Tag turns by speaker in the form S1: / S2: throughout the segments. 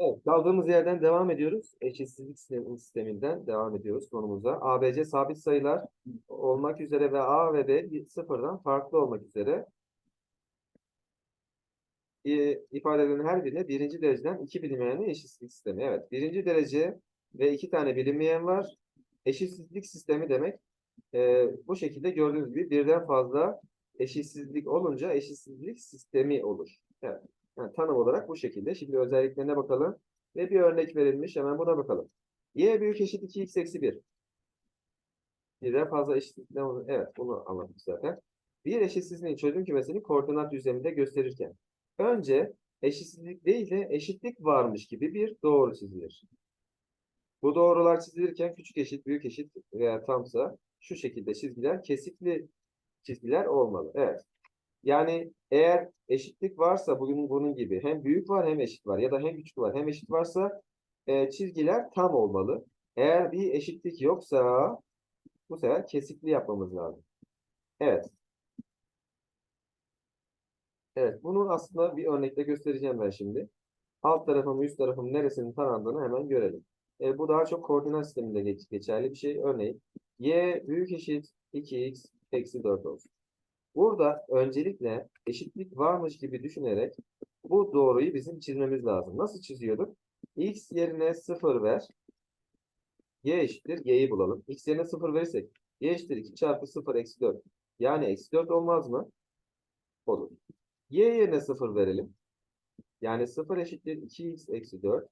S1: Evet, kaldığımız yerden devam ediyoruz. Eşitsizlik sistemi- sisteminden devam ediyoruz konumuza. ABC sabit sayılar olmak üzere ve A ve B sıfırdan farklı olmak üzere e, ifadelerin her birine birinci dereceden iki bilinmeyenli eşitsizlik sistemi. Evet, birinci derece ve iki tane bilinmeyen var. Eşitsizlik sistemi demek e, bu şekilde gördüğünüz gibi birden fazla eşitsizlik olunca eşitsizlik sistemi olur. Evet. Yani tanım olarak bu şekilde. Şimdi özelliklerine bakalım. Ve bir örnek verilmiş. Hemen buna bakalım. Y büyük eşit 2x eksi 1. Birden fazla eşitlik ne olur? Evet bunu anlattık zaten. Bir eşitsizliğin çözüm kümesini koordinat düzleminde gösterirken önce eşitsizlik değil de eşitlik varmış gibi bir doğru çizilir. Bu doğrular çizilirken küçük eşit, büyük eşit veya tamsa şu şekilde çizgiler kesikli çizgiler olmalı. Evet. Yani eğer eşitlik varsa bugün bunun gibi hem büyük var hem eşit var ya da hem küçük var hem eşit varsa e, çizgiler tam olmalı. Eğer bir eşitlik yoksa bu sefer kesikli yapmamız lazım. Evet. Evet, bunu aslında bir örnekle göstereceğim ben şimdi. Alt tarafım, üst tarafım neresinin tarandığını hemen görelim. E, bu daha çok koordinat sisteminde geç, geçerli bir şey. Örneğin y büyük eşit 2x eksi 4 olsun. Burada öncelikle eşitlik varmış gibi düşünerek bu doğruyu bizim çizmemiz lazım. Nasıl çiziyorduk? x yerine 0 ver. y eşittir. y'yi bulalım. x yerine 0 verirsek y eşittir 2 çarpı 0 eksi 4. Yani eksi 4 olmaz mı? Olur. y yerine 0 verelim. Yani 0 eşittir 2x eksi 4.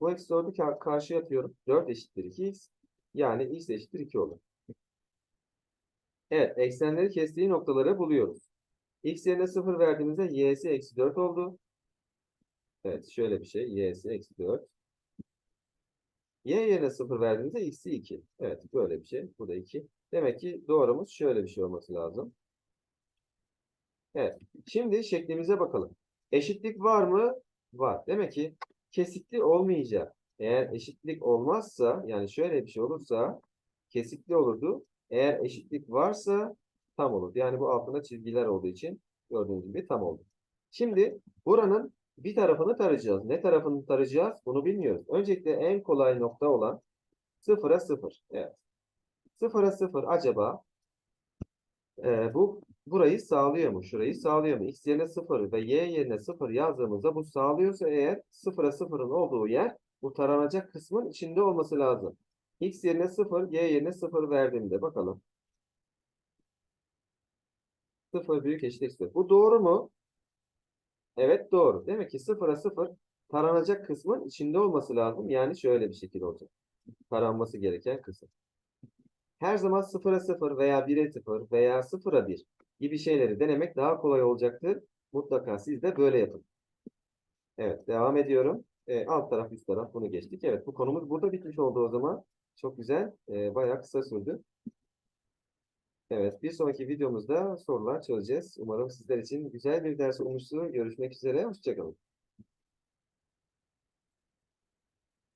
S1: Bu eksi 4'ü kar- karşıya atıyorum. 4 eşittir 2x. Yani x eşittir 2 olur. Evet, eksenleri kestiği noktaları buluyoruz. X yerine 0 verdiğimizde y'si eksi 4 oldu. Evet, şöyle bir şey. y'si eksi 4. Y yerine 0 verdiğimizde x'i 2. Evet, böyle bir şey. Bu da 2. Demek ki doğrumuz şöyle bir şey olması lazım. Evet, şimdi şeklimize bakalım. Eşitlik var mı? Var. Demek ki kesikli olmayacak. Eğer eşitlik olmazsa, yani şöyle bir şey olursa kesikli olurdu. Eğer eşitlik varsa tam olur. Yani bu altında çizgiler olduğu için gördüğünüz gibi tam oldu. Şimdi buranın bir tarafını tarayacağız. Ne tarafını tarayacağız? Bunu bilmiyoruz. Öncelikle en kolay nokta olan sıfıra sıfır. Evet. Sıfıra sıfır acaba e, bu burayı sağlıyor mu? Şurayı sağlıyor mu? X yerine sıfır ve Y yerine sıfır yazdığımızda bu sağlıyorsa eğer sıfıra sıfırın olduğu yer bu taranacak kısmın içinde olması lazım. X yerine 0, Y yerine 0 verdiğimde bakalım. 0 büyük eşit eksi 4. Bu doğru mu? Evet doğru. Demek ki 0'a 0 taranacak kısmın içinde olması lazım. Yani şöyle bir şekil olacak. Taranması gereken kısım. Her zaman 0'a 0 veya 1'e 0 veya 0'a 1 gibi şeyleri denemek daha kolay olacaktır. Mutlaka siz de böyle yapın. Evet devam ediyorum. E, alt taraf üst taraf bunu geçtik. Evet bu konumuz burada bitmiş oldu o zaman. Çok güzel. E, bayağı kısa sürdü. Evet bir sonraki videomuzda sorular çözeceğiz. Umarım sizler için güzel bir ders olmuştur. Görüşmek üzere. Hoşçakalın.